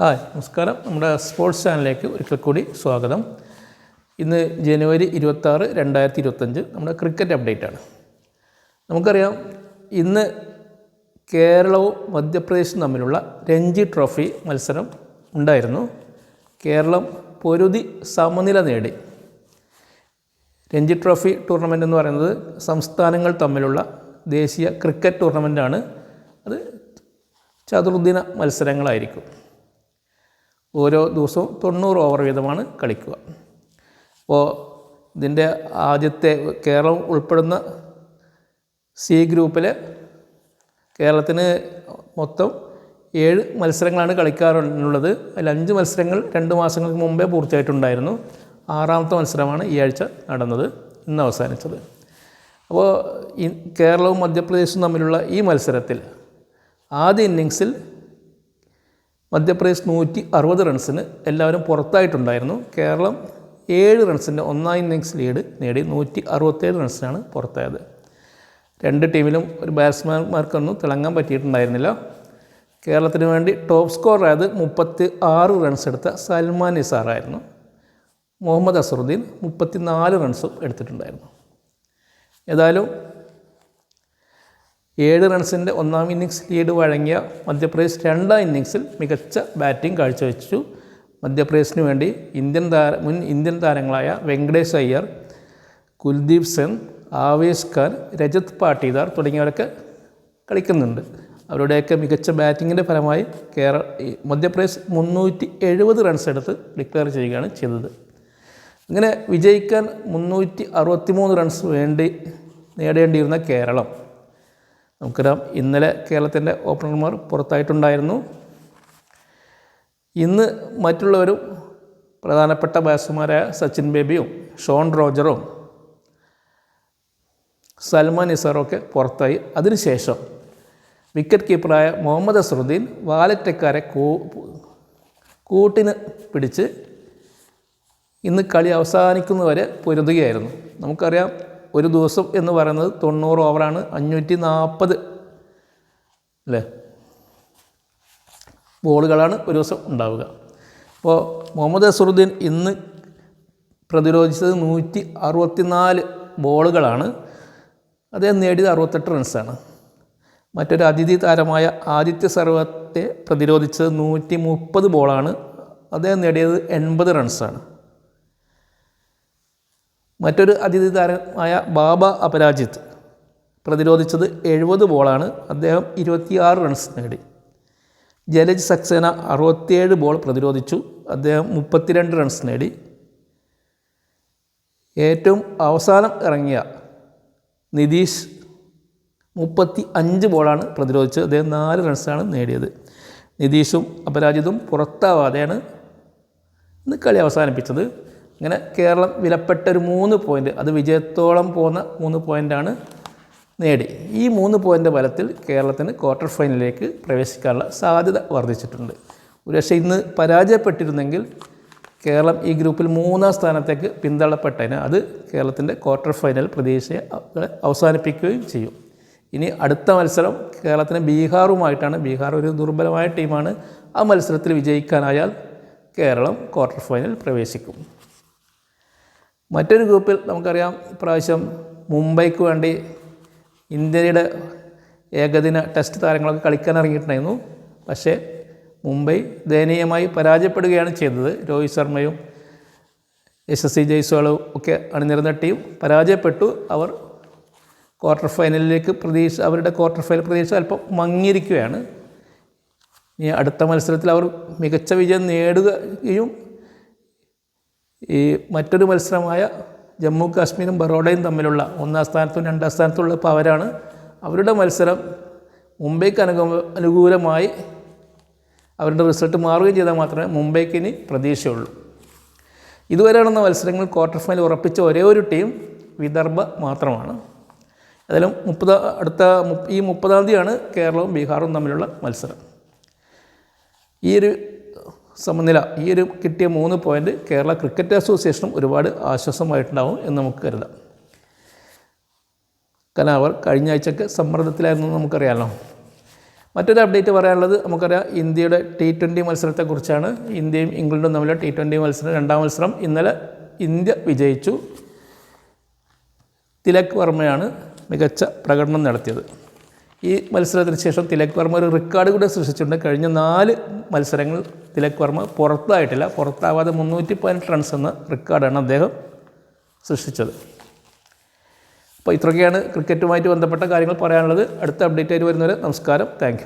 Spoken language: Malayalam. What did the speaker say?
ഹായ് നമസ്കാരം. നമ്മുടെ സ്പോർട്സ് ചാനലിലേക്ക് ഒരിക്കൽ കൂടി സ്വാഗതം. ഇന്ന് ജനുവരി ഇരുപത്താറ് രണ്ടായിരത്തി ഇരുപത്തഞ്ച് നമ്മുടെ ക്രിക്കറ്റ് അപ്ഡേറ്റ് ആണ്. നമുക്കറിയാം ഇന്ന് കേരളവും മധ്യപ്രദേശും തമ്മിലുള്ള രഞ്ജി ട്രോഫി മത്സരം ഉണ്ടായിരുന്നു. കേരളം പൊരുതി സമനില നേടി. രഞ്ജി ട്രോഫി ടൂർണമെന്റ് എന്ന് പറയുന്നത് സംസ്ഥാനങ്ങൾ തമ്മിലുള്ള ദേശീയ ക്രിക്കറ്റ് ടൂർണമെന്റാണ് അത് ചതുർദിന മത്സരങ്ങളായിരിക്കും. ഓരോ ദിവസവും തൊണ്ണൂറ് ഓവർ വീതമാണ് കളിക്കുക. അപ്പോൾ ഇതിന്റെ ആദ്യത്തെ കേരളം ഉൾപ്പെടുന്ന സി ഗ്രൂപ്പിൽ കേരളത്തിന് മൊത്തം ഏഴ് മത്സരങ്ങളാണ് കളിക്കാറുള്ളത്. അതിൽ അഞ്ച് മത്സരങ്ങൾ രണ്ട് മാസങ്ങൾക്ക് മുമ്പേ പൂർത്തിയായിട്ടുണ്ടായിരുന്നു. ആറാമത്തെ മത്സരമാണ് ഈ ആഴ്ച നടന്നത് ഇന്ന് അവസാനിച്ചത്. അപ്പോൾ കേരളവും മധ്യപ്രദേശും തമ്മിലുള്ള ഈ മത്സരത്തിൽ ആദ്യ ഇന്നിങ്സിൽ മധ്യപ്രദേശ് നൂറ്റി അറുപത് റൺസിന് എല്ലാവരും പുറത്തായിട്ടുണ്ടായിരുന്നു. കേരളം ഏഴ് റൺസിന്റെ ഒന്നാം ഇന്നിങ്സ് ലീഡ് നേടി നൂറ്റി അറുപത്തേഴ് റൺസിനാണ് പുറത്തായത്. രണ്ട് ടീമിലും ഒരു ബാറ്റ്സ്മാൻമാർക്കൊന്നും തിളങ്ങാൻ പറ്റിയിട്ടുണ്ടായിരുന്നില്ല. കേരളത്തിന് വേണ്ടി ടോപ്പ് സ്കോറായത് മുപ്പത്തി ആറ് റൺസ് എടുത്ത സൽമാൻ നിസാറായിരുന്നു. മുഹമ്മദ് അസറുദ്ദീൻ മുപ്പത്തി നാല് റൺസും എടുത്തിട്ടുണ്ടായിരുന്നു. ഏതായാലും ഏഴ് റൺസിന്റെ ഒന്നാം ഇന്നിങ്സ് ലീഡ് വഴങ്ങിയ മധ്യപ്രദേശ് രണ്ടാം ഇന്നിങ്സിൽ മികച്ച ബാറ്റിംഗ് കാഴ്ചവെച്ചു. മധ്യപ്രദേശിന് വേണ്ടി ഇന്ത്യൻ താര മുൻ ഇന്ത്യൻ താരങ്ങളായ വെങ്കടേഷ് അയ്യർ കുൽദീപ് സെൻ ആവേശ് ഖാൻ രജത് പാട്ടീദാർ തുടങ്ങിയവരൊക്കെ കളിക്കുന്നുണ്ട്. അവരുടെയൊക്കെ മികച്ച ബാറ്റിങ്ങിന്റെ ഫലമായി കേരള മധ്യപ്രദേശ് മുന്നൂറ്റി എഴുപത് റൺസ് എടുത്ത് ഡിക്ലെയർ ചെയ്യുകയാണ് ചെയ്തത്. അങ്ങനെ വിജയിക്കാൻ മുന്നൂറ്റി അറുപത്തി മൂന്ന് റൺസ് വേണ്ടി നേടേണ്ടിയിരുന്ന കേരളം. നമുക്കറിയാം ഇന്നലെ കേരളത്തിന്റെ ഓപ്പണർമാർ പുറത്തായിട്ടുണ്ടായിരുന്നു. ഇന്ന് മറ്റുള്ളവരും പ്രധാനപ്പെട്ട ബാറ്റ്സ്മാരായ സച്ചിൻ ബേബിയും ഷോൺ റോജറും സൽമാൻ നിസാറൊക്കെ പുറത്തായി. അതിനുശേഷം വിക്കറ്റ് കീപ്പറായ മുഹമ്മദ് അസറുദ്ദീൻ വാലറ്റക്കാരെ കൂ കൂട്ടിന് പിടിച്ച് ഇന്ന് കളി അവസാനിക്കുന്നവരെ പൊരുതുകയായിരുന്നു. നമുക്കറിയാം ഒരു ദിവസം എന്ന് പറയുന്നത് തൊണ്ണൂറ് ഓവറാണ് അഞ്ഞൂറ്റി നാൽപ്പത് അല്ലേ? ബോളുകളാണ് ഒരു ദിവസം ഉണ്ടാവുക. അപ്പോൾ മുഹമ്മദ് അസറുദ്ദീൻ ഇന്ന് പ്രതിരോധിച്ചത് നൂറ്റി അറുപത്തിനാല് ബോളുകളാണ്. അദ്ദേഹം നേടിയത് അറുപത്തെട്ട് റൺസാണ് മറ്റൊരു അതിഥി താരമായ ആദിത്യ സർവത്തെ പ്രതിരോധിച്ചത് നൂറ്റി മുപ്പത് ബോളാണ്. അദ്ദേഹം നേടിയത് എൺപത് റൺസാണ് മറ്റൊരു അതിഥി താരമായ ബാബ അപരാജിത്ത് പ്രതിരോധിച്ചത് എഴുപത് ബോളാണ്. അദ്ദേഹം ഇരുപത്തിയാറ് റൺസ് നേടി. ജലജ് സക്സേന അറുപത്തിയേഴ് ബോൾ പ്രതിരോധിച്ചു. അദ്ദേഹം മുപ്പത്തിരണ്ട് റൺസ് നേടി. ഏറ്റവും അവസാനം ഇറങ്ങിയ നിതീഷ് മുപ്പത്തി അഞ്ച് ബോളാണ് പ്രതിരോധിച്ചത്. അദ്ദേഹം നാല് റൺസാണ് നേടിയത്. നിതീഷും അപരാജിതും പുറത്താവാതെയാണ് ഇന്ന് കളി അവസാനിപ്പിച്ചത്. അങ്ങനെ കേരളം വിലപ്പെട്ട ഒരു മൂന്ന് പോയിന്റ് അത് വിജയത്തോളം പോകുന്ന മൂന്ന് പോയിന്റാണ് നേടി. ഈ മൂന്ന് പോയിന്റ് ബലത്തിൽ കേരളത്തിന് ക്വാർട്ടർ ഫൈനലിലേക്ക് പ്രവേശിക്കാനുള്ള സാധ്യത വർദ്ധിച്ചിട്ടുണ്ട്. ഒരുപക്ഷെ ഇന്ന് പരാജയപ്പെട്ടിരുന്നെങ്കിൽ കേരളം ഈ ഗ്രൂപ്പിൽ മൂന്നാം സ്ഥാനത്തേക്ക് പിന്തള്ളപ്പെട്ടതിന് അത് കേരളത്തിന്റെ ക്വാർട്ടർ ഫൈനൽ പ്രതീക്ഷയെ അവസാനിപ്പിക്കുകയും ചെയ്യും. ഇനി അടുത്ത മത്സരം കേരളത്തിന് ബീഹാറുമായിട്ടാണ്. ബീഹാർ ഒരു ദുർബലമായ ടീമാണ് ആ മത്സരത്തിൽ വിജയിക്കാനായാൽ കേരളം ക്വാർട്ടർ ഫൈനൽ പ്രവേശിക്കും. മറ്റൊരു ഗ്രൂപ്പിൽ നമുക്കറിയാം ഇപ്രാവശ്യം മുംബൈക്ക് വേണ്ടി ഇന്ത്യയുടെ ഏകദിന ടെസ്റ്റ് താരങ്ങളൊക്കെ കളിക്കാൻ ഇറങ്ങിയിട്ടുണ്ടായിരുന്നു. പക്ഷേ മുംബൈ ദയനീയമായി പരാജയപ്പെടുകയാണ് ചെയ്തത്. രോഹിത് ശർമ്മയും സി ജയ്സ്വാളും ഒക്കെ അണിനിരുന്ന ടീം പരാജയപ്പെട്ടു. അവർ ക്വാർട്ടർ ഫൈനലിലേക്ക് പ്രതീക്ഷ അവരുടെ ക്വാർട്ടർ ഫൈനൽ പ്രതീക്ഷ അല്പം മങ്ങിയിരിക്കുകയാണ്. ഇനി അടുത്ത മത്സരത്തിൽ അവർ മികച്ച വിജയം നേടുകയും ഈ മറ്റൊരു മത്സരമായ ജമ്മു കാശ്മീരും ബറോഡയും തമ്മിലുള്ള ഒന്നാം സ്ഥാനത്തും രണ്ടാം സ്ഥാനത്തുള്ള ഇപ്പോൾ അവരാണ്. അവരുടെ മത്സരം മുംബൈക്ക് അനുകൂ അനുകൂലമായി അവരുടെ റിസൾട്ട് മാറുകയും ചെയ്താൽ മാത്രമേ മുംബൈക്ക് ഇനി പ്രതീക്ഷയുള്ളൂ. ഇതുവരെ നടന്ന മത്സരങ്ങൾ ക്വാർട്ടർ ഫൈനൽ ഉറപ്പിച്ച ഒരേ ഒരു ടീം വിദർഭ മാത്രമാണ്. ഏതായാലും മുപ്പത് അടുത്ത ഈ മുപ്പതാം തീയതിയാണ് കേരളവും ബീഹാറും തമ്മിലുള്ള മത്സരം. ഈ ഒരു സമനില. ഈ ഒരു കിട്ടിയ മൂന്ന് പോയിന്റ് കേരള ക്രിക്കറ്റ് അസോസിയേഷനും ഒരുപാട് ആശ്വാസമായിട്ടുണ്ടാവും എന്ന് നമുക്ക് കരുതാം. കാരണം അവർ കഴിഞ്ഞ ആഴ്ചയൊക്കെ സമ്മർദ്ദത്തിലായിരുന്നു നമുക്കറിയാമല്ലോ മറ്റൊരു അപ്ഡേറ്റ് പറയാനുള്ളത് നമുക്കറിയാം ഇന്ത്യയുടെ ടി ട്വന്റി മത്സരത്തെക്കുറിച്ചാണ്. ഇന്ത്യയും ഇംഗ്ലണ്ടും തമ്മിലെ ടി ട്വന്റി മത്സരം രണ്ടാം മത്സരം ഇന്നലെ ഇന്ത്യ വിജയിച്ചു. തിലക് വർമ്മയാണ് മികച്ച പ്രകടനം നടത്തിയത്. ഈ മത്സരത്തിന് ശേഷം തിലക് വർമ്മ ഒരു റെക്കോർഡ് കൂടെ സൃഷ്ടിച്ചിട്ടുണ്ട്. കഴിഞ്ഞ നാല് മത്സരങ്ങൾ തിലക് വർമ്മ പുറത്തായിട്ടില്ല. പുറത്താവാതെ മുന്നൂറ്റി പതിനെട്ട് റൺസ് എന്ന റെക്കോർഡാണ് അദ്ദേഹം സൃഷ്ടിച്ചത്. അപ്പോൾ ഇത്രയൊക്കെയാണ് ക്രിക്കറ്റുമായിട്ട് ബന്ധപ്പെട്ട കാര്യങ്ങൾ പറയാനുള്ളത്. അടുത്ത അപ്ഡേറ്റ് ആയിട്ട് വരുന്നവരെ നമസ്കാരം. താങ്ക്